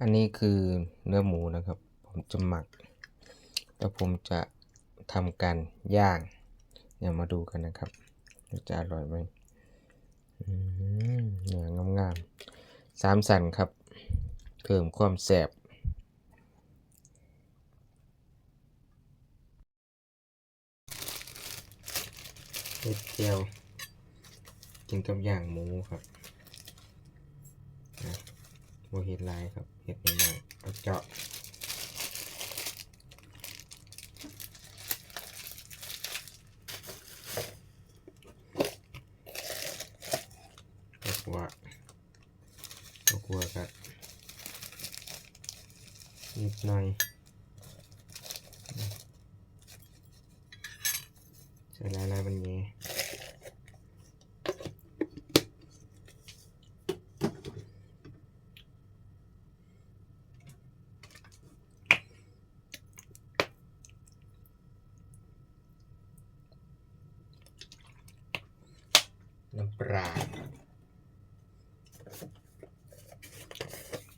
อันนี้คือเนื้อหมูนะครับ ผมจะหมักแล้วผมจะทำการย่างเดี๋ยวมาดูกันนะครับจะอร่อยไหมอืมเนื้องามๆสามสันครับ เพิ่มความแสบเห็ดเจียวกินกับย่างหมูครับโมเห็ดลายครับ เห็ดน้อยๆเอาเจาะกลัวก็กลัวกันนิดหน่อยใส่ลายลายๆบัน ปลา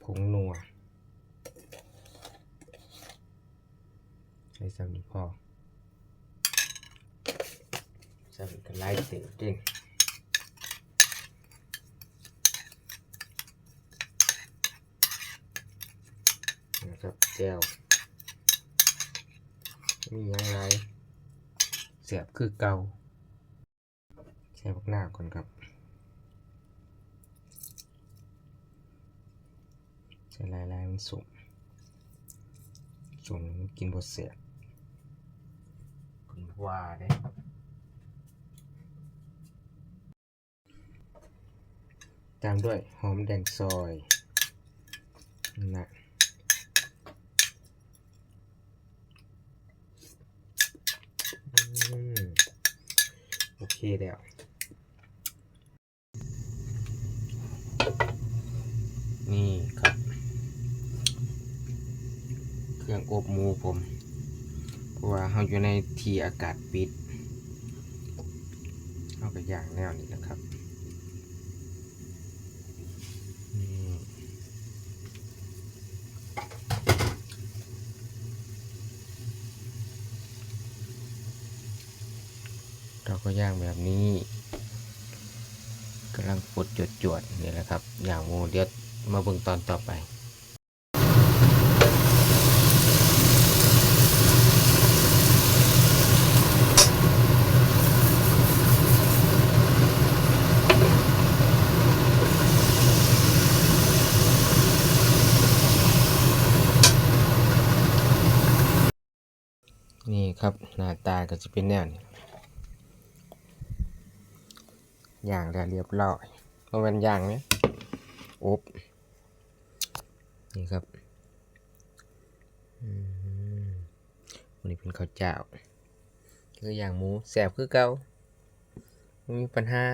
ผงนัวใส่สามีพอใส่กระไล่เต็มจริงนะครับแก้วมีหยังไรเสียบคือเก่า ส่พวกหน้าก่อนครับใส่ลายลายๆมันสุ่มสุ่มมันกินบดเสียบคุณว่าเด้ตามด้วยหอมแดงซอยนะอืมโอเคแล้ว นี่ครับ เครื่องอบหมูผม เพราะว่าเราอยู่ในที่อากาศปิดเอาไปย่างแนวนี้นะครับนี่เราก็ย่างแบบนี้กำลังปวดจวดๆนี่แหละครับ อย่างหมูเดีย มาเบิ่งตอนต่อไปนี่ครับหน้าตาก็จะเป็นแนวนี้ย่างแล้เรียบร้อยเพราะมันย่างเนี่ยอบ นี่ครับอืมวันนี้เป็นข้าวเจ้า คืออย่างหมูแสบคือเกาไม่มีปัญหา